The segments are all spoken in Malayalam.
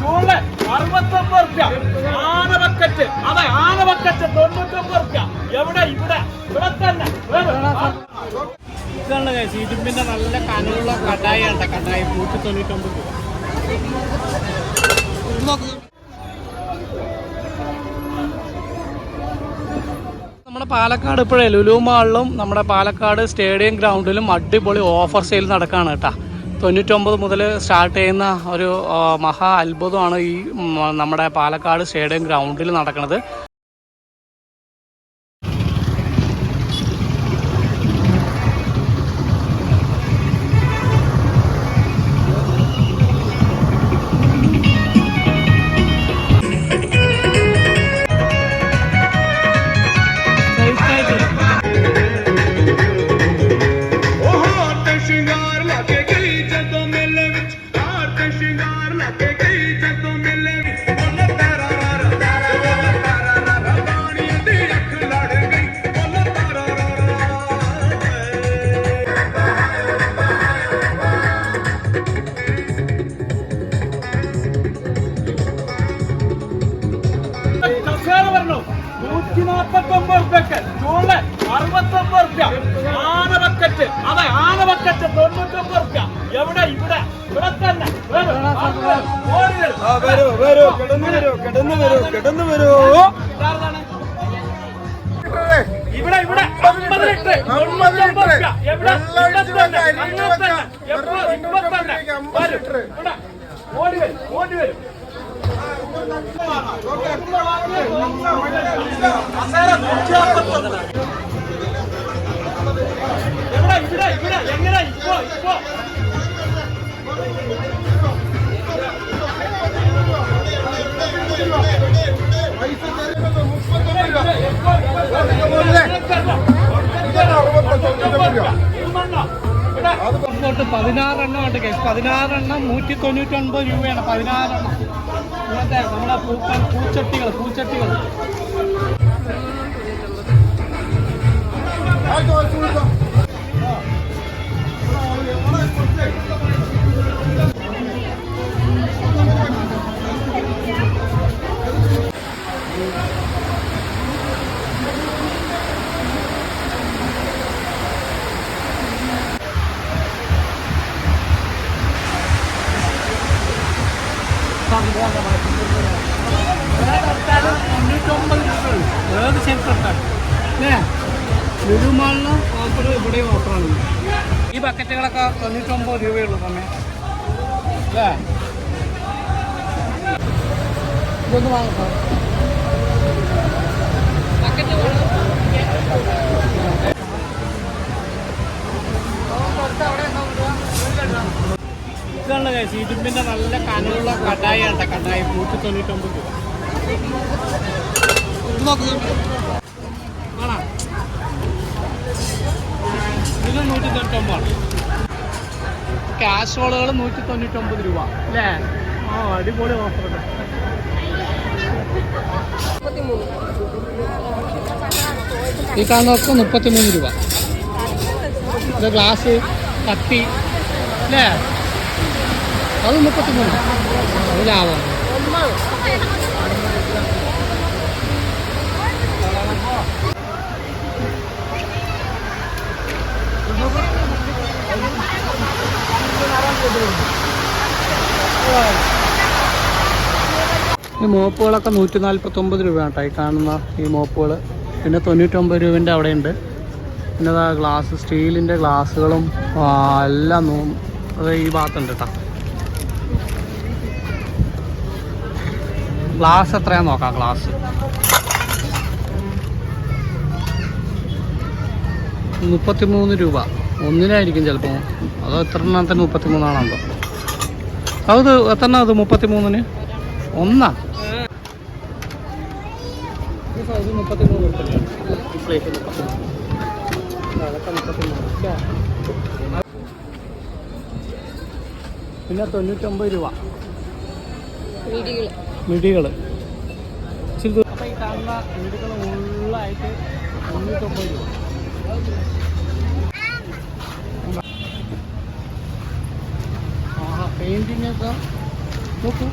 ചൂൾ അറുപത്തൊമ്പത് റുപ്യ. ആന അതെ ആനവക്കറ്റ് തൊണ്ണൂറ്റൊമ്പത് റുപ്യ. എവിടെ? ഇവിടെ. ഇവിടെ തന്നെ. ഇതാണ് guys, ഇരുമ്പിന്റെ നല്ല കനമുള്ള കടായി ഉണ്ട് കടായി. നൂറ്റി തൊണ്ണൂറ്റൊമ്പത് രൂപ. നമ്മുടെ പാലക്കാട് ഇപ്പോഴേ ലുലു മാളിലും നമ്മുടെ പാലക്കാട് സ്റ്റേഡിയം ഗ്രൗണ്ടിലും അടിപൊളി ഓഫർ സെയിൽ നടക്കുകയാണ് കേട്ടോ. തൊണ്ണൂറ്റൊമ്പത് മുതൽ സ്റ്റാർട്ട് ചെയ്യുന്ന ഒരു മഹാ അത്ഭുതമാണ് ഈ നമ്മുടെ പാലക്കാട് സ്റ്റേഡിയം ഗ്രൗണ്ടിൽ നടക്കുന്നത്. നൂറ്റി നാൽപ്പത്തൊമ്പത് റുപ്യക്ക് ചൂൾ അറുപത്തൊമ്പത് റുപ്യ ആന ബക്കറ്റ്. അതെ ആന ബക്കറ്റ് തൊണ്ണൂറ്റൊമ്പത് റുപ്യ എവിടെ? ഇവിടെ. ഇവിടെ തന്നെ. വരൂ, കിടന്നു വരൂ കിടന്നു വരൂ കിടന്നു വരൂ? ഇവിടെ ഇവിടെ. അമ്പത് ലിറ്റർ ഇങ്ങോട്ട് പതിനാറെണ്ണം ഉണ്ട് കേസ്. പതിനാറെണ്ണം നൂറ്റി തൊണ്ണൂറ്റൊൻപത് രൂപയാണ്. പതിനാറെണ്ണം. നമ്മുടെ പൂക്കൾ പൂച്ചട്ടികൾ പൂച്ചട്ടികൾ. തൊണ്ണൂറ്റൊമ്പത് രൂപയുള്ളൂ ഏത് സെന്ററിട്ടാണ് അല്ലേ? ലുലുമാളിന് ഓഫർ ഇവിടെയും ഓഫറാണ് ഈ ബക്കറ്റുകളൊക്കെ തൊണ്ണൂറ്റൊമ്പത് രൂപയുള്ളൂ സമയം അല്ലേ ഇതൊന്ന് വാങ്ങട്ടോ ബക്കറ്റ് ഇതാണ് കഴിച്ച് ഇരുമ്പിന്റെ നല്ല കനമുള്ള കടായി കടായി. നൂറ്റി തൊണ്ണൂറ്റൊമ്പത് രൂപ. ഇത് നൂറ്റി തൊണ്ണൂറ്റൊമ്പതാണ്. ക്യാഷ് റോളുകൾ നൂറ്റി തൊണ്ണൂറ്റൊമ്പത് രൂപ. അല്ലേ? ആ അടിപൊളി ഓഫർ ഈ കാണുന്നതൊക്കെ മുപ്പത്തിമൂന്ന് രൂപ. ഗ്ലാസ് കത്തി. അല്ലേ? അത് മുപ്പത്തിമൂന്ന്. അത് ലാഭം. ഈ മോപ്പുകളൊക്കെ നൂറ്റി നാൽപ്പത്തൊമ്പത് രൂപയാണ് കേട്ടോ ഈ കാണുന്ന ഈ മോപ്പുകൾ പിന്നെ തൊണ്ണൂറ്റൊമ്പത് രൂപേന്റെ അവിടെയുണ്ട്. പിന്നെ ഗ്ലാസ് സ്റ്റീലിന്റെ ഗ്ലാസ്സുകളും എല്ലാം ഈ ഭാഗത്തുണ്ട് കേട്ടോ. ഗ്ലാസ് എത്രയാന്ന് നോക്കാം ഗ്ലാസ് മുപ്പത്തിമൂന്ന് രൂപ. ഒന്നിനായിരിക്കും ചിലപ്പോൾ അതോ എത്ര എണ്ണത്തിന് മുപ്പത്തിമൂന്നാണല്ലോ അത് എത്ര എണ്ണം അത് മുപ്പത്തിമൂന്നിന്? ഒന്നാ? പിന്നെ തൊണ്ണൂറ്റൊമ്പത് രൂപ. മിടികൾ അപ്പോൾ ഈ കാണുന്ന മിടികൾ ഉള്ളായിട്ട് തൊണ്ണൂറ്റൊമ്പത് രൂപ. ആ പെയിന്റിങ് ഒക്കെ നോക്കൂ.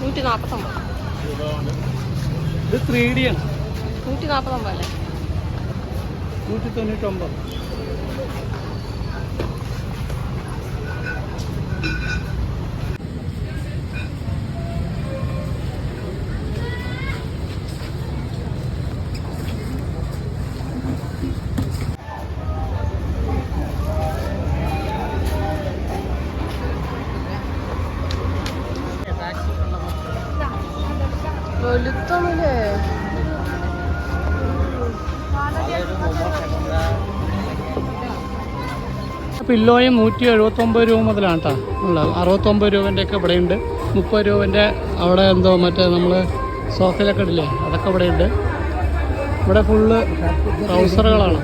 നൂറ്റി നാൽപ്പത്തൊമ്പത് ഇത് ത്രീ ഡി ആണ്. നൂറ്റി നാൽപ്പത്തൊമ്പത് അല്ലേ നൂറ്റി തൊണ്ണൂറ്റൊമ്പത് പില്ലോയും നൂറ്റി എഴുപത്തൊമ്പത് രൂപ മുതലാണ് കേട്ടോ ഉള്ളത്. അറുപത്തൊമ്പത് രൂപന്റെ ഒക്കെ ഇവിടെ ഉണ്ട് മുപ്പത് രൂപന്റെ അവിടെ എന്തോ മറ്റേ നമ്മൾ സോഫയിലൊക്കെ ഇടില്ലേ? അതൊക്കെ ഇവിടെ ഉണ്ട് ഇവിടെ ഫുള്ള് ട്രൗസറുകളാണ്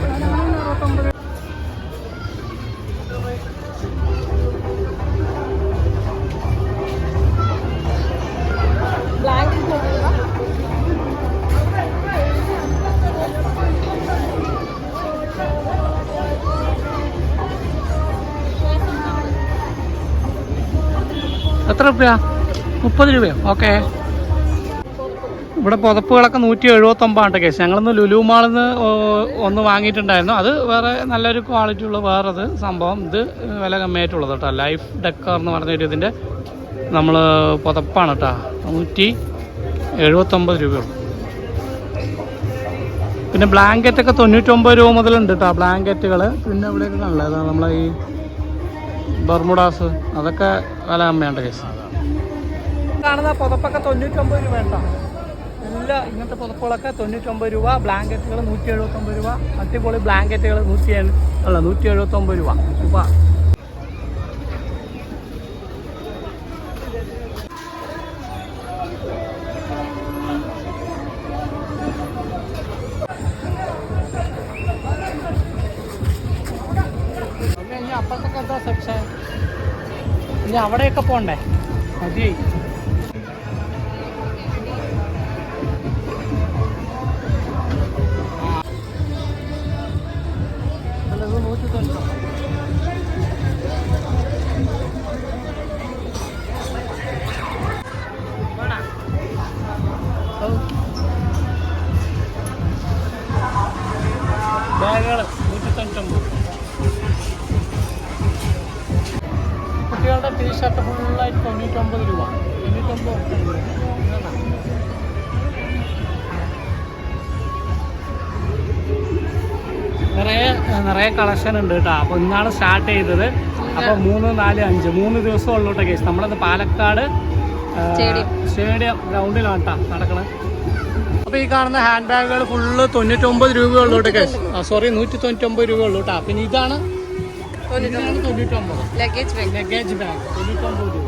എത്ര രൂപ മുപ്പത് രൂപയോ? ഓക്കെ. ഇവിടെ പുതപ്പുകളൊക്കെ നൂറ്റി എഴുപത്തൊമ്പതാണ് കേസ്. ഞങ്ങളിന്ന് ലുലു മാളിൽ നിന്ന് ഒന്ന് വാങ്ങിയിട്ടുണ്ടായിരുന്നു. അത് വേറെ നല്ലൊരു ക്വാളിറ്റി ഉള്ള വേറത് സംഭവം. ഇത് വില കമ്മിയായിട്ടുള്ളത് കേട്ടോ. ലൈഫ് ഡെക്കർ എന്ന് പറഞ്ഞൊരു ഇതിന്റെ നമ്മൾ പുതപ്പാണ് കേട്ടോ നൂറ്റി എഴുപത്തൊമ്പത് രൂപയുള്ളൂ പിന്നെ ബ്ലാങ്കറ്റൊക്കെ തൊണ്ണൂറ്റൊമ്പത് രൂപ മുതലുണ്ട് കേട്ടോ ബ്ലാങ്കറ്റുകൾ പിന്നെ ഇവിടെയൊക്കെ അതാ നമ്മളെ ഈ ബർമുഡാസ് അതൊക്കെ വില കമ്മിയാണ് കേസ് കാണുന്ന പുതപ്പൊക്കെ തൊണ്ണൂറ്റൊമ്പത് രൂപ കേട്ടോ. എല്ലാ ഇങ്ങനത്തെ പുതപ്പുകളൊക്കെ തൊണ്ണൂറ്റൊമ്പത് രൂപ. ബ്ലാങ്കറ്റുകൾ നൂറ്റി എഴുപത്തൊമ്പത് രൂപ. അടിപൊളി ബ്ലാങ്കറ്റുകൾ നൂറ്റി അല്ല നൂറ്റി എഴുപത്തൊമ്പത് രൂപ. രൂപ സെക്ഷൻ ഇനി അവിടെയൊക്കെ പോണ്ടേ? മതിയായി. കുട്ടികളുടെ ടീഷർട്ട് ഫുള്ളായിട്ട് തൊണ്ണൂറ്റൊമ്പത് രൂപ. തൊണ്ണൂറ്റൊമ്പത് രൂപ? നിറയെ നിറയെ കളക്ഷൻ ഉണ്ട് കേട്ടോ. അപ്പോൾ ഇന്നാണ് സ്റ്റാർട്ട് ചെയ്തത്. അപ്പോൾ മൂന്ന് നാല് അഞ്ച്. മൂന്ന് ദിവസം ഉള്ളൂട്ടോ കേസ് നമ്മളത് പാലക്കാട്. സ്റ്റേഡിയം. ഗ്രൗണ്ടിലാണ് കേട്ടോ നടക്കണത് അപ്പോൾ ഈ കാണുന്ന ഹാൻഡ് ബാഗുകൾ ഫുള്ള് തൊണ്ണൂറ്റൊമ്പത് രൂപയുള്ളൂ കേട്ടോ കേസ് സോറി നൂറ്റി തൊണ്ണൂറ്റൊമ്പത് രൂപയുള്ളൂ കേട്ടോ. പിന്നെ ഇതാണ് ഇതാണ് തൊണ്ണൂറ്റൊമ്പത് ലഗേജ് ബാഗ്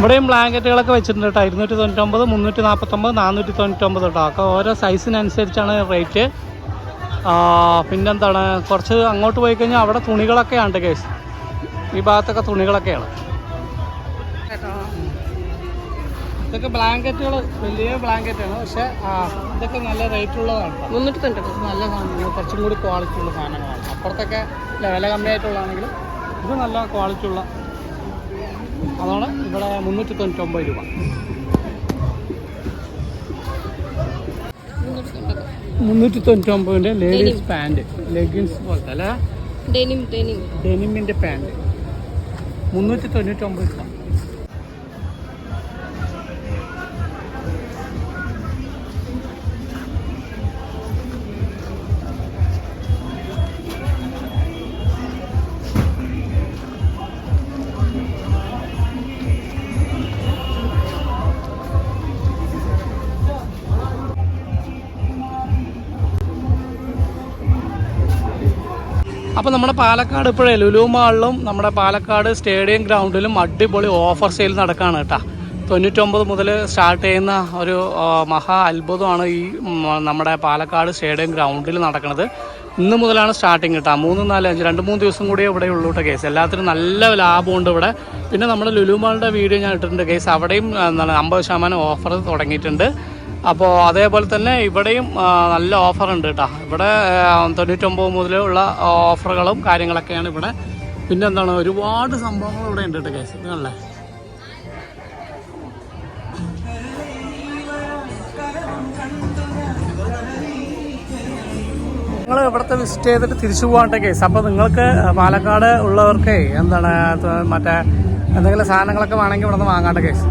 ഇവിടെയും ബ്ലാങ്കറ്റുകളൊക്കെ വെച്ചിട്ടുണ്ട് കേട്ടോ. ഇരുന്നൂറ്റി തൊണ്ണൂറ്റൊമ്പത് മുന്നൂറ്റി നാൽപ്പത്തൊമ്പത് നാനൂറ്റി തൊണ്ണൂറ്റൊമ്പത് കേട്ടോ. ഒക്കെ ഓരോ സൈസിനനുസരിച്ചാണ് റേറ്റ് പിന്നെന്താണ്? കുറച്ച് അങ്ങോട്ട് പോയി കഴിഞ്ഞാൽ അവിടെ തുണികളൊക്കെയാണ് കേസ് ഈ ഭാഗത്തൊക്കെ തുണികളൊക്കെയാണ്. ഇതൊക്കെ ബ്ലാങ്കറ്റുകൾ വലിയ ബ്ലാങ്കറ്റാണ് പക്ഷേ ഇതൊക്കെ നല്ല റേറ്റ് ഉള്ളതാണ് മുന്നൂറ്റി തൊണ്ണൂറ്റി നല്ല സാധനങ്ങൾ കുറച്ചും കൂടി ക്വാളിറ്റി ഉള്ള സാധനങ്ങളാണ്. അപ്പുറത്തൊക്കെ വില കമ്മിയായിട്ടുള്ളതാണെങ്കിലും ഇത് നല്ല ക്വാളിറ്റി ഉള്ള അതാണ് ഇവിടെ മുന്നൂറ്റി തൊണ്ണൂറ്റൊമ്പത് രൂപ. മുന്നൂറ്റി തൊണ്ണൂറ്റൊമ്പത് മുന്നൂറ്റി തൊണ്ണൂറ്റൊമ്പതിന്റെ ലേഡീസ് പാന്റ് ലെഗിൻസ് പോലത്തെ അല്ലേ? ഡെനിം ഡെനിം ഡെനിമിന്റെ പാന്റ്. മുന്നൂറ്റി തൊണ്ണൂറ്റൊമ്പത് രൂപ. അപ്പോൾ നമ്മുടെ പാലക്കാട് ഇപ്പോഴേ ലുലു മാളിലും നമ്മുടെ പാലക്കാട് സ്റ്റേഡിയം ഗ്രൗണ്ടിലും അടിപൊളി ഓഫർ സെയിൽ നടക്കുകയാണ് കേട്ടോ. തൊണ്ണൂറ്റൊമ്പത് മുതൽ സ്റ്റാർട്ട് ചെയ്യുന്ന ഒരു മഹാ അത്ഭുതമാണ് ഈ നമ്മുടെ പാലക്കാട് സ്റ്റേഡിയം ഗ്രൗണ്ടിൽ നടക്കുന്നത്. ഇന്ന് മുതലാണ് സ്റ്റാർട്ടിങ് കേട്ടോ. മൂന്ന് നാല് അഞ്ച് രണ്ട് മൂന്ന് ദിവസം കൂടിയേ ഇവിടെ ഉള്ളൂ കേട്ടോ കേസ്. എല്ലാത്തിനും നല്ല ലാഭമുണ്ട് ഇവിടെ. പിന്നെ നമ്മുടെ ലുലുമാളുടെ വീഡിയോ ഞാൻ ഇട്ടിട്ടുണ്ട് കേസ്. അവിടെയും എന്താണ് അമ്പത് ശതമാനം ഓഫർ തുടങ്ങിയിട്ടുണ്ട്. അപ്പോൾ അതേപോലെ തന്നെ ഇവിടെയും നല്ല ഓഫർ ഉണ്ട് കേട്ടോ ഇവിടെ തൊണ്ണൂറ്റൊമ്പത് മുതലുള്ള ഓഫറുകളും കാര്യങ്ങളൊക്കെയാണ് ഇവിടെ. പിന്നെ എന്താണ് ഒരുപാട് സംഭവങ്ങൾ ഇവിടെ ഉണ്ട് കേട്ടോ കേസ്. ഇതല്ലേ നിങ്ങൾ ഇവിടുത്തെ വിസിറ്റ് ചെയ്തിട്ട് തിരിച്ചു പോകാണ്ട കേസ്. അപ്പോൾ നിങ്ങൾക്ക് പാലക്കാട് ഉള്ളവർക്ക് എന്താണ് മറ്റേ എന്തെങ്കിലും സാധനങ്ങളൊക്കെ വേണമെങ്കിൽ ഇവിടെ നിന്ന് വാങ്ങാണ്ട കേസ്.